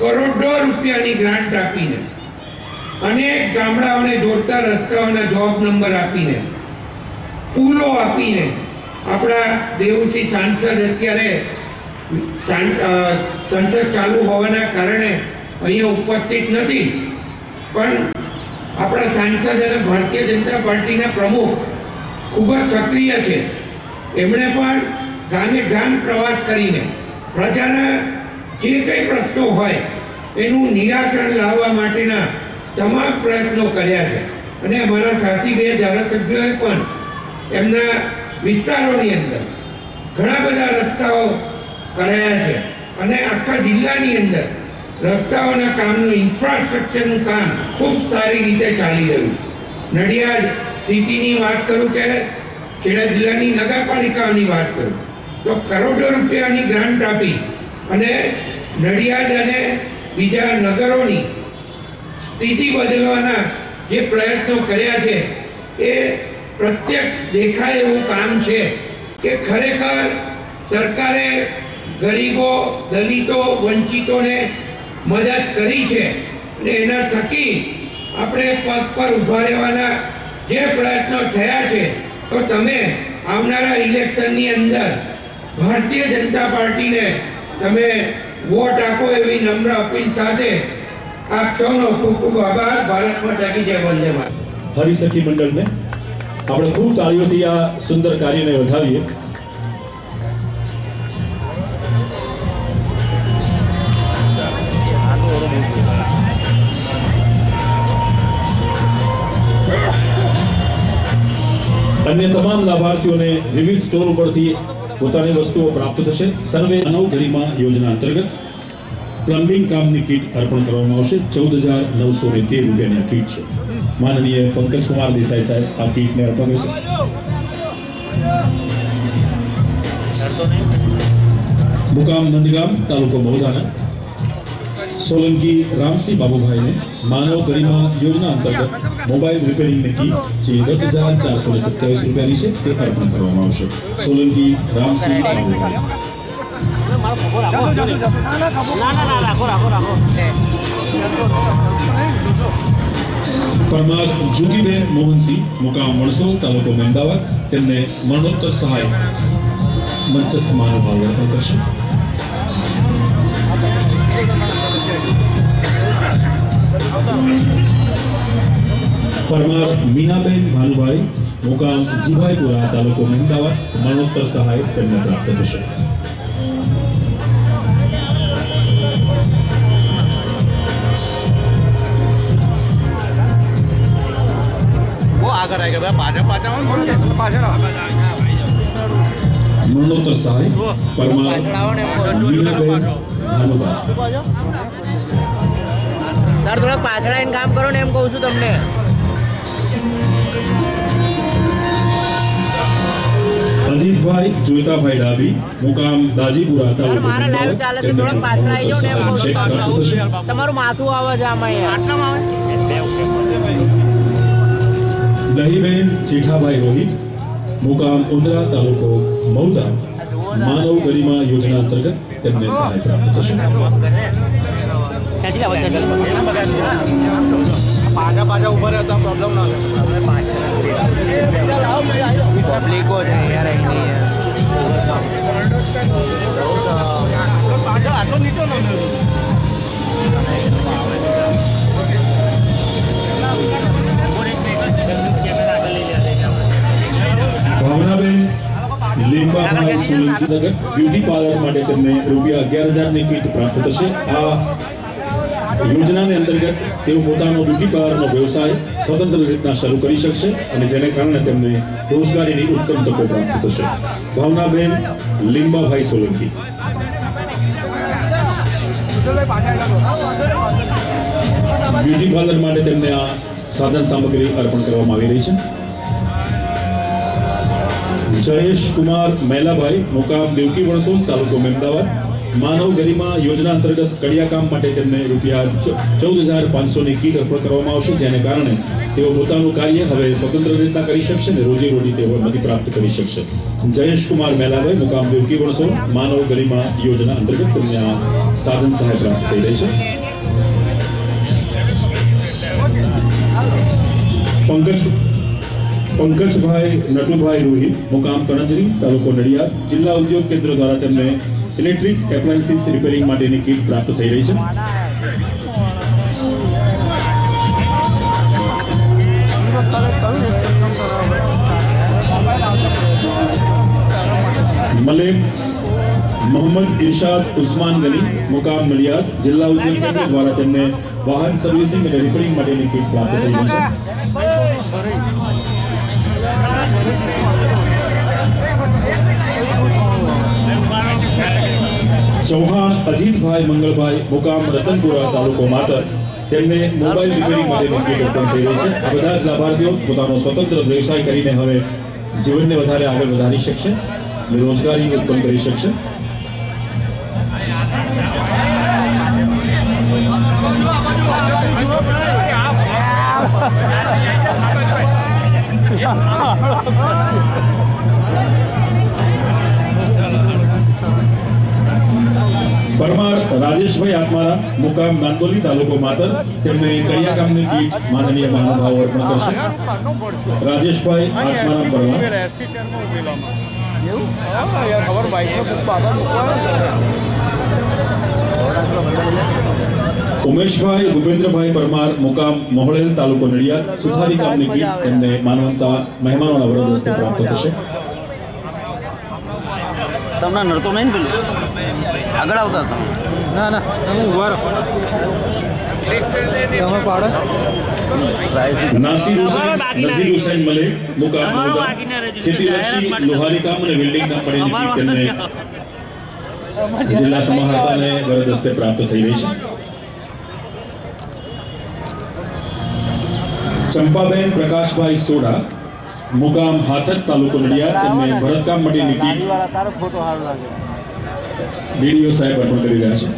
કરોડો રૂપિયાની ગ્રાન્ટ આપીને અનેક ગામડાઓને જોડતા રસ્તાઓના જોબ નંબર આપીને, પુલો આપીને આપણા દેવુસિંહ સાંસદ અત્યારે સંસદ ચાલુ હોવાના કારણે અહીંયા ઉપસ્થિત નથી. પણ આપણા સાંસદ અને ભારતીય જનતા પાર્ટીના પ્રમુખ ખૂબ જ સક્રિય છે. એમણે પણ ગામે ગામ પ્રવાસ કરીને પ્રજાના જે કંઈ પ્રશ્નો હોય, એનું નિરાકરણ લાવવા માટેના તમામ પ્રયત્નો કર્યા છે. અને અમારા સાથી બે ધારાસભ્યોએ પણ એમના વિસ્તારોની અંદર ઘણા બધા રસ્તાઓ કરાયા છે. અને આખા જિલ્લાની અંદર રસ્તાઓના કામનું ઇન્ફ્રાસ્ટ્રક્ચરનું કામ ખૂબ સારી રીતે ચાલી રહ્યું નડિયાદ સિટીની વાત કરું કે ખેડા જિલ્લાની નગરપાલિકાઓની વાત કરું, તો કરોડો રૂપિયાની ગ્રાન્ટ આપી અને નડિયાદ અને બીજા નગરોની સ્થિતિ બદલવાના જે પ્રયત્નો કર્યા છે, એ પ્રત્યક્ષ દેખાય એવું કામ છે કે ખરેખર સરકારે ગરીબો, દલિતો, વંચિતોને મદદ કરી છે અને એના થકી આપણે પગ પર ઊભા રહેવાના જે પ્રયત્નો થયા છે, તો તમે આવનારા ઇલેક્શનની અંદર ભારતીય જનતા પાર્ટીને તમે વોટ આપો એવી નમ્ર અપીલ સાથે આપ સૌનો ખૂબ ખૂબ આભાર. ભારત માતા કી જય વંદે માતરમ. હરિસખી મંડળને આપણે ખૂબ તાળીઓથી આ સુંદર કાર્યને વધાવીએ. અન્ય તમામ લાભાર્થીઓને વિવિધ સ્ટોર ઉપરથી પોતાની વસ્તુઓ પ્રાપ્ત થશે. સર્વે નવ ગરિમા યોજના અંતર્ગત પ્લમ્બિંગ કામની કીટ અર્પણ કરવામાં આવશે. ચૌદ હજાર નવસો ને તેર રૂપિયાની કીટ છે. માનનીય પંકજ કુમાર દેસાઈ સાહેબ આ કીટને અર્પણ કરશે. મુકામ નંદગામ, તાલુકો મહુદાના સોલંકી રામસિંહ બાબુભાઈને માનવ ગરિમા યોજના અંતર્ગત મોબાઈલ રિપેરિંગની કી જે દસ હજાર ચારસો સત્યાવીસ રૂપિયાની છે, તે અર્પણ કરવામાં આવશે. સોલંકી રામસિંહ બાબુભાઈ. પરમાર જુગીબેન મોહનસિંહ, મુકામ વણસોલ, તાલુકો મહેમદાવાદ તેમને મરણોત્તર સહાય, મંચસ્થ મહાનુભાવ અર્પણ કરશે. પરમાર મીનાબેન ભાનુભાઈ મુકામ જીભાઈપુરા તાલુકો મહેમદાવાદ મરણોત્તર સહાય તેમને પ્રાપ્ત થશે. મરણોત્તર સહાય પરમાર સર થોડા પાછળ આવીને કામ કરો ને એમ કહું છું તમને. અજીતભાઈ જોઈતાભાઈ ડાબી મુકામ દાજીપુરા તાલુકો. તમારું માથું આવે છે આમાં યાર આટલામાં આવે? દહીબેન જેઠાભાઈ રોહિત મુકામ ઉંદરા તાલુકો મૌદા માનવ ગરિમા યોજના અંતર્ગત તેમને સહાય પ્રાપ્ત થશે. ક્યાંથી લાવો ક્યાંથી પાછા પાછા ઊભા રહેતા પ્રોબ્લેમ ના આવે તકલીફો છે યાર એની યાર પાછળ આટલો નીચો ના ભાવનાબેન લીંબાભાઈ સોલંકી નગર બ્યુટી પાર્લર માટે તેમને રૂપિયા અગિયાર હજારની કીટ પ્રાપ્ત થશે આ યોજનાને અંતર્ગત તેઓ પોતાનો બ્યુટી પાર્લરનો વ્યવસાય સ્વતંત્ર રીતના શરૂ કરી શકશે અને જેને કારણે તેમને રોજગારીની ઉત્તમ તકો પ્રાપ્ત થશે. ભાવનાબેન લીંબાભાઈ સોલંકી. બ્યુટી પાર્લર માટે તેમને આ સાધન સામગ્રી અર્પણ કરવામાં આવી રહી છે. જયેશ કુમાર મહિલાભાઈ મુકામ દેવકી વણસોલ તાલુકો મહેમદાવાદ. માનવ ગરિમા યોજના અંતર્ગત કડિયા કામ માટે તેમને રૂપિયા ચૌદ હજાર પાંચસોની કીટ અર્પણ કરવામાં આવશે, જેને કારણે તેઓ પોતાનું કાર્ય હવે સ્વતંત્ર રીતના કરી શકશે અને રોજી રોટી તેઓ નથી પ્રાપ્ત કરી શકશે. જયેશ કુમાર મેલાભાઈ, મુકામ દેવકી વણસો માનવ ગરિમા યોજના અંતર્ગત તેમને આ સાધન સહાય પ્રાપ્ત થઈ રહી છે. પંકજ, પંકજભાઈ, નટુભાઈ રોહિત મુકામ કણજરી તાલુકો નડિયાદ, જિલ્લા ઉદ્યોગ કેન્દ્ર દ્વારા તેમને ઇલેક્ટ્રિક એપ્લાયન્સીસ રિપેરિંગ માટેની કીટ પ્રાપ્ત થઈ રહી છે મલેક મોહમ્મદ ઇરશાદ ઉસ્માન ગની મુકામ નડિયાદ જિલ્લા ઉદ્યોગ કેન્દ્ર દ્વારા તેમને વાહન સર્વિસિંગ અને રિપેરિંગ માટેની કીટ પ્રાપ્ત થઈ રહી છે ચૌહાણ અજીતભાઈ મંગળભાઈ મુકામ રતનપુરા તાલુકો માતર તેમને મોબાઈલ રિપેરિંગ માટેની કીટ અર્પણ થઈ રહી છે આ બધા જ લાભાર્થીઓ પોતાનો સ્વતંત્ર વ્યવસાય કરીને હવે જીવનને વધારે આગળ વધારી શકશે અને રોજગારી ઉત્પન્ન કરી શકશે પરમાર રાજેશભાઈ આત્મારા મુકામ નાંદોલી તાલુકો માતર. તેમને કયા કામની કીટ માનનીય મહાનુભાવ અર્પણ કરશે. રાજેશભાઈ આત્મારામ પરમાર ઉમેશભાઈ, ભૂપેન્દ્રભાઈ પરમાર મુકામ મોહળેલ તાલુકો નડિયાદ. સુથારી કામની કીટ તેમને માનવંતા, મહેમાનોના વરદ હસ્તે પ્રાપ્ત થશે. તમને નડતો નહીં પેલું? આગળ આવતા હતા. ના ના તમે ઊભા રહો તમે પાડો. નાસિર હુસૈન નઝીર હુસૈન મલિક મુકામ મુકામ ખેતીલક્ષી લોહારી કામ અને વેલ્ડિંગ કામ માટેની કીટ જિલ્લા સમાહર્તાને વરદ હસ્તે પ્રાપ્ત થઈ રહી છે. ચંપાબેન પ્રકાશભાઈ સોડા મુકામ હાથક તાલુકો નડિયાદ તેમને ભરતકામ માટેની કીટ ફોટો સારો લાગે. ડીડીઓ સાહેબ અર્પણ કરી રહ્યા છે.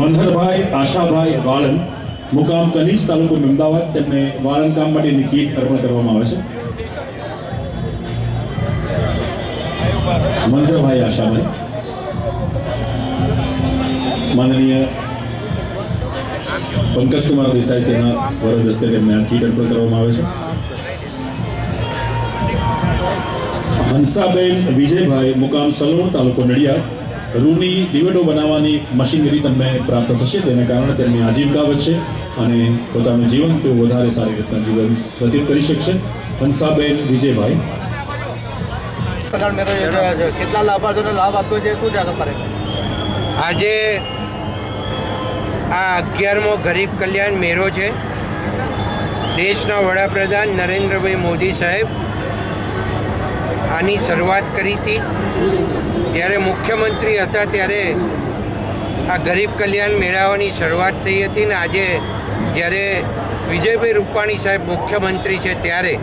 મનહરભાઈ, આશાભાઈ વાળન મુકામ કનીજ તાલુકો અમદાવાદ, તેમને વાળન કામ માટેની કીટ અર્પણ કરવામાં આવે છે. મનહરભાઈ, આશાભાઈ. માનનીય પંકજકુમાર દેસાઈ સેના વરદ હસ્તે તેમને આ કીટ અર્પણ કરવામાં આવે છે. હંસાબેન વિજયભાઈ મુકામ સલોણ તાલુકો નડિયાદ. રૂની દિવેટો બનાવવાની મશીનરી તમને પ્રાપ્ત થશે તેને કારણે તેમની આજીવિકા વધશે અને પોતાનું જીવન તેઓ વધારે સારી રીતના જીવન વ્યતીત કરી શકશે. હંસાબેન વિજયભાઈ. કેટલા લાભાર્થીઓને લાભ આપ્યો છે? શું જાગર કરે આજે આ અગિયારમો ગરીબ કલ્યાણ મેળો છે. દેશના વડાપ્રધાન નરેન્દ્રભાઈ મોદી સાહેબ આની શરૂઆત કરી હતી. જ્યારે મુખ્યમંત્રી હતા ત્યારે આ ગરીબ કલ્યાણ મેળાઓની શરૂઆત થઈ હતી ને આજે જ્યારે વિજયભાઈ રૂપાણી સાહેબ મુખ્યમંત્રી છે ત્યારે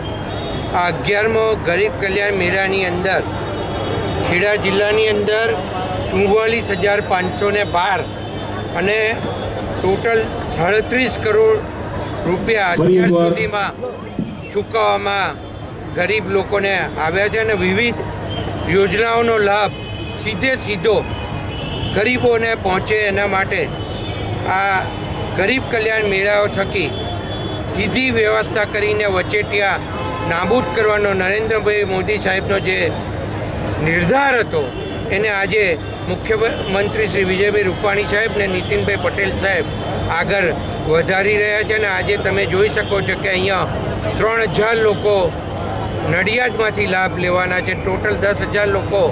આ અગિયારમો ગરીબ કલ્યાણ મેળાની અંદર ખેડા જિલ્લાની અંદર ચુંવાળીસ હજાર પાંચસો બાર અને ટોટલ સાડત્રીસ કરોડ રૂપિયા અત્યાર સુધીમાં ચૂકવવામાં ગરીબ લોકોને આવ્યા છે અને વિવિધ યોજનાઓનો લાભ સીધે સીધો ગરીબોને પહોંચે એના માટે આ ગરીબ કલ્યાણ મેળાઓ થકી સીધી વ્યવસ્થા કરીને વચેટિયા નાબૂદ કરવાનો નરેન્દ્રભાઈ મોદી સાહેબનો જે નિર્ધાર હતો એને આજે મુખ્યમંત્રી શ્રી વિજયભાઈ રૂપાણી સાહેબ ને નીતિનભાઈ પટેલ સાહેબ આગળ વધારી રહ્યા છે અને આજે તમે જોઈ શકો છો કે અહીંયા ત્રણ હજાર લોકો નડિયાદમાંથી લાભ લેવાના છે. ટોટલ દસ હજાર લોકો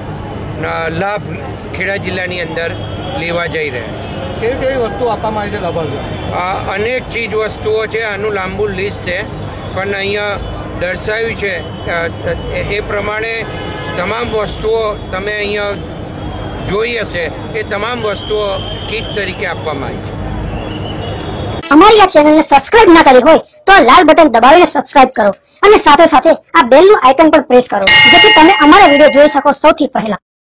લાભ ખેડા જિલ્લાની અંદર લેવા જઈ રહ્યા છે. કેવી કેવી વસ્તુ આપવામાં આવી છે લાભાર્થીઓ? અનેક ચીજ વસ્તુઓ છે આનું લાંબુ લિસ્ટ છે. પણ અહીંયા દર્શાવ્યું છે એ પ્રમાણે તમામ વસ્તુઓ તમે અહીંયા જોઈ હશે એ તમામ વસ્તુઓ કીટ તરીકે આપવામાં આવી છે. અમારી આ ચેનલને સબસ્ક્રાઇબ ના કરી હોય તો લાલ બટન દબાવીને સબસ્ક્રાઇબ કરો અને સાથે સાથે આ બેલનું આઇકન પણ પ્રેસ કરો, જેથી તમે અમારા વીડિયો જોઈ શકો સૌથી પહેલા.